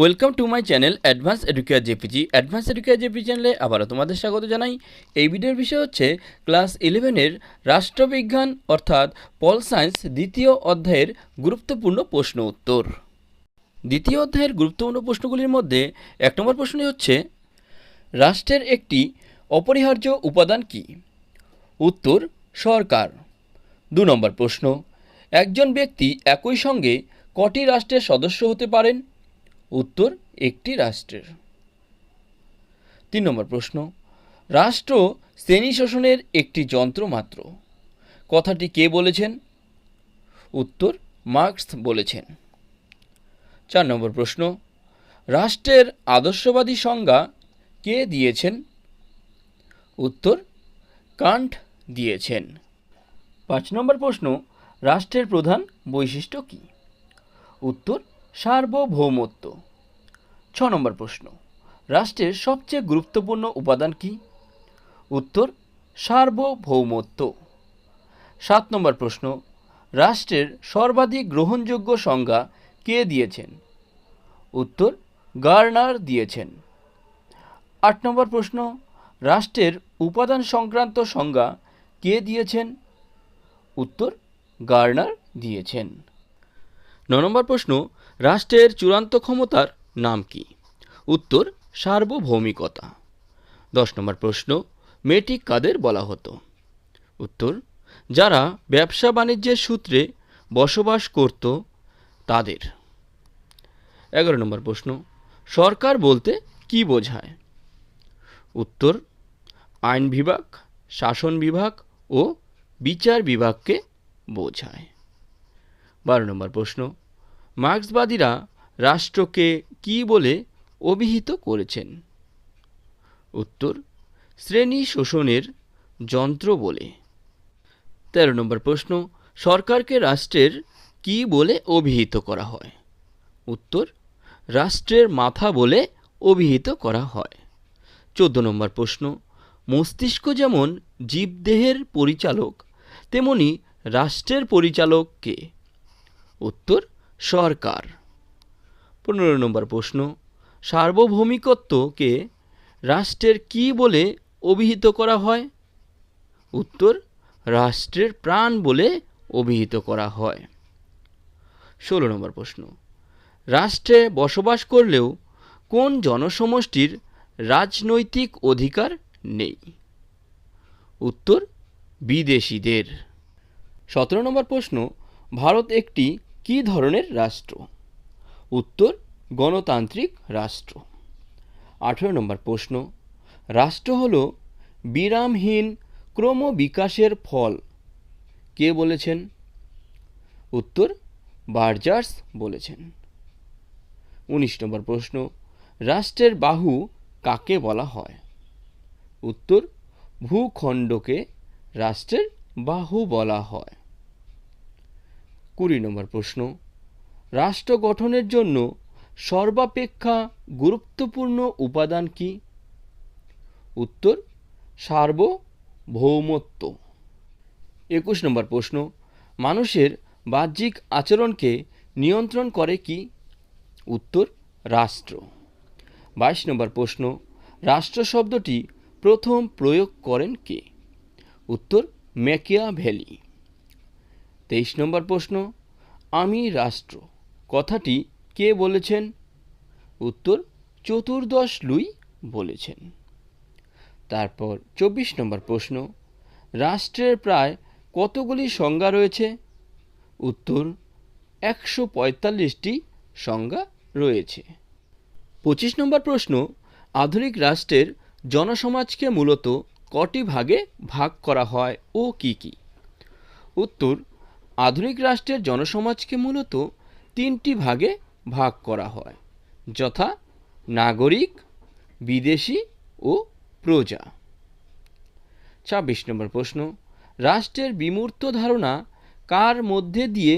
Welcome to my channel Advance Educare JPG Advance Educare JP চ্যানেলে আবারও তোমাদের স্বাগত জানাই। এই ভিডিওর বিষয় হচ্ছে ক্লাস ইলেভেনের রাষ্ট্রবিজ্ঞান, অর্থাৎ পল সায়েন্স দ্বিতীয় অধ্যায়ের গুরুত্বপূর্ণ প্রশ্ন উত্তর। দ্বিতীয় অধ্যায়ের গুরুত্বপূর্ণ প্রশ্নগুলির মধ্যে এক নম্বর প্রশ্নটি হচ্ছে, রাষ্ট্রের একটি অপরিহার্য উপাদান কি? উত্তর, সরকার। দু নম্বর প্রশ্ন, একজন ব্যক্তি একই সঙ্গে কটি রাষ্ট্রের সদস্য হতে পারেন? উত্তর একটি রাষ্ট্রের। তিন নম্বর প্রশ্ন, রাষ্ট্র শ্রেণি শোষণের একটি যন্ত্র মাত্র। কথাটি কে বলেছেন? উত্তর মার্কস বলেছেন। চার নম্বর প্রশ্ন, রাষ্ট্রের আদর্শবাদী সংজ্ঞা কে দিয়েছেন? উত্তর কান্ট দিয়েছেন। পাঁচ নম্বর প্রশ্ন, রাষ্ট্রের প্রধান বৈশিষ্ট্য কী? উত্তর সার্বভৌমত্ব। ছ নম্বর প্রশ্ন। রাষ্ট্রের সবচেয়ে গুরুত্বপূর্ণ উপাদান কি? উত্তর, সার্বভৌমত্ব। সাত নম্বর প্রশ্ন। রাষ্ট্রের সর্বাধিক গ্রহণযোগ্য সংজ্ঞা কে দিয়েছেন? উত্তর, গার্নার দিয়েছেন। আট নম্বর প্রশ্ন। রাষ্ট্রের উপাদান সংক্রান্ত সংজ্ঞা কে দিয়েছেন? উত্তর, গার্নার দিয়েছেন। ন নম্বর প্রশ্ন, রাষ্ট্রের চূড়ান্ত ক্ষমতার নাম কি? উত্তর, সার্বভৌমিকতা। দশ নম্বর প্রশ্ন মেটিক কাদের বলা হতো? উত্তর, যারা ব্যবসা বাণিজ্যের সূত্রে বসবাস করত, তাদের। এগারো নম্বর প্রশ্ন, সরকার বলতে কি বোঝায়? উত্তর, আইন বিভাগ, শাসন বিভাগ ও বিচার বিভাগকে বোঝায়। বারো নম্বর প্রশ্ন। মার্ক্সবাদীরা রাষ্ট্রকে কি বলে অভিহিত করেছেন? উত্তর, শ্রেণি শোষণের যন্ত্র বলে। তেরো নম্বর প্রশ্ন, সরকারকে রাষ্ট্রের কি বলে অভিহিত করা হয়? উত্তর, রাষ্ট্রের মাথা বলে অভিহিত করা হয়। চোদ্দ নম্বর প্রশ্ন, মস্তিষ্ক যেমন জীবদেহের পরিচালক, তেমনি রাষ্ট্রের পরিচালক কে? উত্তর, সরকার। পনেরো নম্বর প্রশ্ন, সার্বভৌমিকত্বকে রাষ্ট্রের কি বলে অভিহিত করা হয়? উত্তর, রাষ্ট্রের প্রাণ বলে অভিহিত করা হয়। ষোলো নম্বর প্রশ্ন, রাষ্ট্রে বসবাস করলেও কোন জনসমষ্টির রাজনৈতিক অধিকার নেই? উত্তর, বিদেশিদের। সতেরো নম্বর প্রশ্ন, ভারত একটি কী ধরনের রাষ্ট্র? উত্তর, গণতান্ত্রিক রাষ্ট্র। আঠেরো নম্বর প্রশ্ন। রাষ্ট্র হল বিরামহীন ক্রমবিকাশের ফল। কে বলেছেন? উত্তর, বার্জার্স বলেছেন। উনিশ নম্বর প্রশ্ন। রাষ্ট্রের বাহু কাকে বলা হয়? উত্তর, ভূখণ্ডকে রাষ্ট্রের বাহু বলা হয়। কুড়ি নম্বর প্রশ্ন। রাষ্ট্র গঠনের জন্য সর্বাপেক্ষা গুরুত্বপূর্ণ উপাদান কি? উত্তর, সার্বভৌমত্ব। একুশ নম্বর প্রশ্ন, মানুষের বাহ্যিক আচরণকে নিয়ন্ত্রণ করে কি? উত্তর, রাষ্ট্র। বাইশ নম্বর প্রশ্ন, রাষ্ট্র শব্দটি প্রথম প্রয়োগ করেন কে? উত্তর ম্যাকিয়া ভ্যালি তেইশ নম্বর প্রশ্ন, আমি রাষ্ট্র। কথাটি কে বলেছেন? উত্তর, চতুর্দশ লুই বলেছেন। তারপর চব্বিশ নম্বর প্রশ্ন, রাষ্ট্রের প্রায় কতগুলি সংজ্ঞা রয়েছে? উত্তর, একশো পঁয়তাল্লিশটি সংজ্ঞা রয়েছে। পঁচিশ নম্বর প্রশ্ন, আধুনিক রাষ্ট্রের জনসমাজকে মূলত কটি ভাগে ভাগ করা হয় ও কি কি? উত্তর আধুনিক রাষ্ট্রের জনসমাজকে মূলত তিনটি ভাগে ভাগ করা হয়, যথা নাগরিক, বিদেশি ও প্রজা। ছাব্বিশ নম্বর প্রশ্ন, রাষ্ট্রের বিমূর্ত ধারণা কার মধ্যে দিয়ে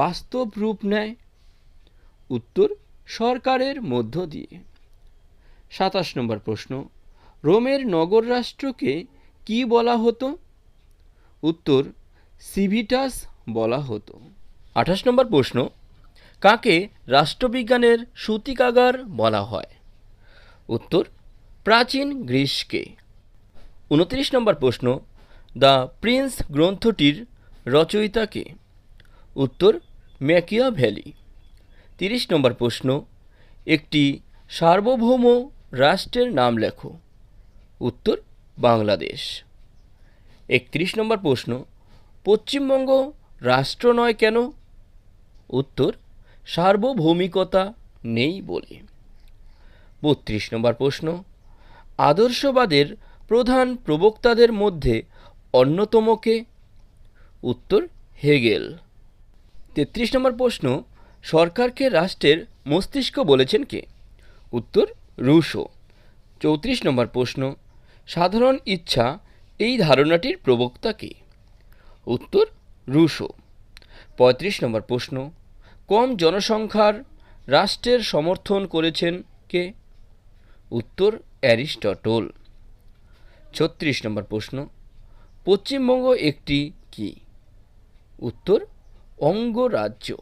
বাস্তব রূপ নেয়? উত্তর, সরকারের মধ্য দিয়ে। সাতাশ নম্বর প্রশ্ন, রোমের নগর রাষ্ট্রকে কি বলা হতো? উত্তর, সিভিটাস বলা হতো। আঠাশ নম্বর প্রশ্ন, কাকে রাষ্ট্রবিজ্ঞানের সূতিকাগার বলা হয়? উত্তর, প্রাচীন গ্রিসকে উনত্রিশ নম্বর প্রশ্ন, দ্য প্রিন্স গ্রন্থটির রচয়িতাকে উত্তর ম্যাকিয়া ভ্যালি তিরিশ নম্বর প্রশ্ন, একটি সার্বভৌম রাষ্ট্রের নাম লেখো। উত্তর, বাংলাদেশ। একত্রিশ নম্বর প্রশ্ন, পশ্চিমবঙ্গ রাষ্ট্র নয় কেন? উত্তর, সার্বভৌমিকতা নেই বলে। বত্রিশ নম্বর প্রশ্ন, আদর্শবাদের প্রধান প্রবক্তাদের মধ্যে অন্যতমকে উত্তর, হেগেল। তেত্রিশ নম্বর প্রশ্ন, সরকারকে রাষ্ট্রের মস্তিষ্ক বলেছেন কে? উত্তর, রুশো। চৌত্রিশ নম্বর প্রশ্ন, সাধারণ ইচ্ছা এই ধারণাটির প্রবক্তা কে? উত্তর রুশো। পঁয়ত্রিশ নম্বর প্রশ্ন, কম জনসংখ্যার রাষ্ট্রের সমর্থন করেছেন কে? উত্তর, অ্যারিস্টটল। ছত্রিশ নম্বর প্রশ্ন, পশ্চিমবঙ্গ একটি কি? উত্তর, অঙ্গরাজ্য।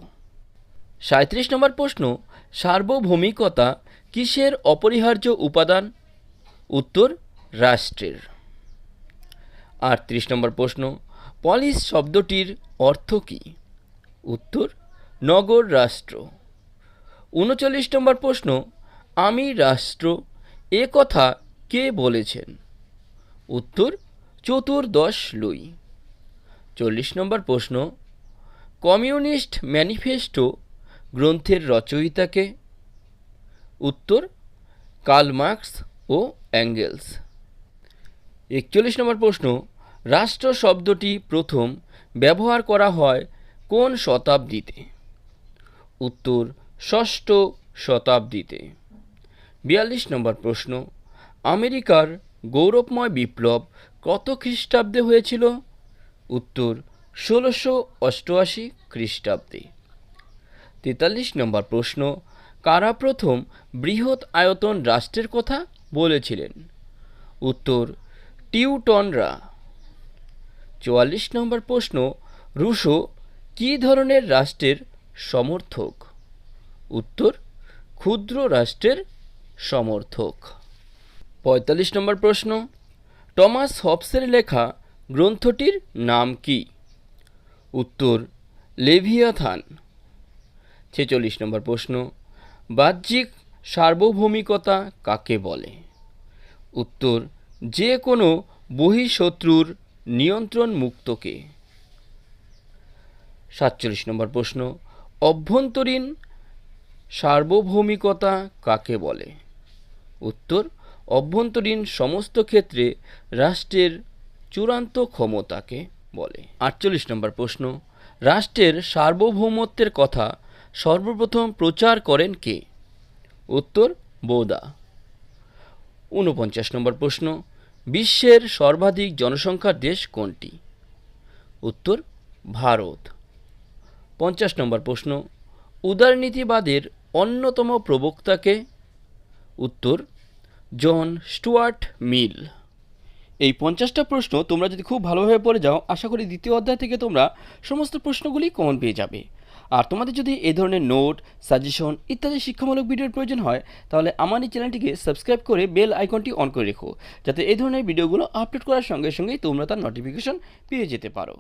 সাঁত্রিশ নম্বর প্রশ্ন, সার্বভৌমিকতা কিসের অপরিহার্য উপাদান? উত্তর, রাষ্ট্রের। আটত্রিশ নম্বর প্রশ্ন পলিস শব্দটির অর্থ কী? উত্তর, নগর রাষ্ট্র। উনচল্লিশ নম্বর প্রশ্ন, আমি রাষ্ট্র, এ কথা কে বলেছেন? উত্তর, চতুর্দশ লুই। চল্লিশ নম্বর প্রশ্ন, কমিউনিস্ট ম্যানিফেস্টো গ্রন্থের রচয়িতাকে উত্তর, কার্ল মার্কস ও অ্যাঙ্গেলস। একচল্লিশ নম্বর প্রশ্ন রাষ্ট্র শব্দটি প্রথম ব্যবহার করা হয় কোন শতাব্দীতে? উত্তর, ষষ্ঠ শতাব্দীতে। বিয়াল্লিশ নম্বর প্রশ্ন, আমেরিকার গৌরবময় বিপ্লব কত খ্রিস্টাব্দে হয়েছিল? উত্তর, ষোলোশো অষ্টআশি খ্রিস্টাব্দে। তেতাল্লিশ নম্বর প্রশ্ন, কারা প্রথম বৃহৎ আয়তন রাষ্ট্রের কথা বলেছিলেন? উত্তর, টিউটনরা। চুয়াল্লিশ নম্বর প্রশ্ন, রুশো কী ধরনের রাষ্ট্রের সমর্থক? উত্তর, ক্ষুদ্র রাষ্ট্রের সমর্থক। পঁয়তাল্লিশ নম্বর প্রশ্ন, টমাস হবসের লেখা গ্রন্থটির নাম কি? উত্তর, লেভিয়াথান। ছেচল্লিশ নম্বর প্রশ্ন, বাহ্যিক সার্বভৌমিকতা কাকে বলে? উত্তর, যে কোনো বহিঃশত্রুর নিয়ন্ত্রণ মুক্তকে সাতচল্লিশ নম্বর প্রশ্ন, অভ্যন্তরীণ সার্বভৌমিকতা কাকে বলে? উত্তর, অভ্যন্তরীণ সমস্ত ক্ষেত্রে রাষ্ট্রের চূড়ান্ত ক্ষমতাকে বলে। আটচল্লিশ নম্বর প্রশ্ন, রাষ্ট্রের সার্বভৌমত্বের কথা সর্বপ্রথম প্রচার করেন কে? উত্তর, বোদা। ঊনপঞ্চাশ নম্বর প্রশ্ন বিশ্বের সর্বাধিক জনসংখ্যার দেশ কোনটি? উত্তর, ভারত। পঞ্চাশ নম্বর প্রশ্ন উদারনীতিবাদের অন্যতম প্রবক্তাকে উত্তর, জন স্টুয়ার্ট মিল। এই পঞ্চাশটা প্রশ্ন তোমরা যদি খুব ভালোভাবে পড়ে যাও, আশা করি দ্বিতীয় অধ্যায় থেকে তোমরা সমস্ত প্রশ্নগুলি কমন পেয়ে যাবে। আর তোমাদের যদি এই ধরনের নোট সাজেশন ইত্যাদি শিক্ষামূলক ভিডিওর প্রয়োজন হয়, তাহলে আমার এই চ্যানেলটিকে সাবস্ক্রাইব করে বেল আইকনটি অন করে রেখো, যাতে এই ধরনের ভিডিওগুলো আপলোড করার সঙ্গে সঙ্গেই তোমরা তার নোটিফিকেশন পেয়ে যেতে পারো।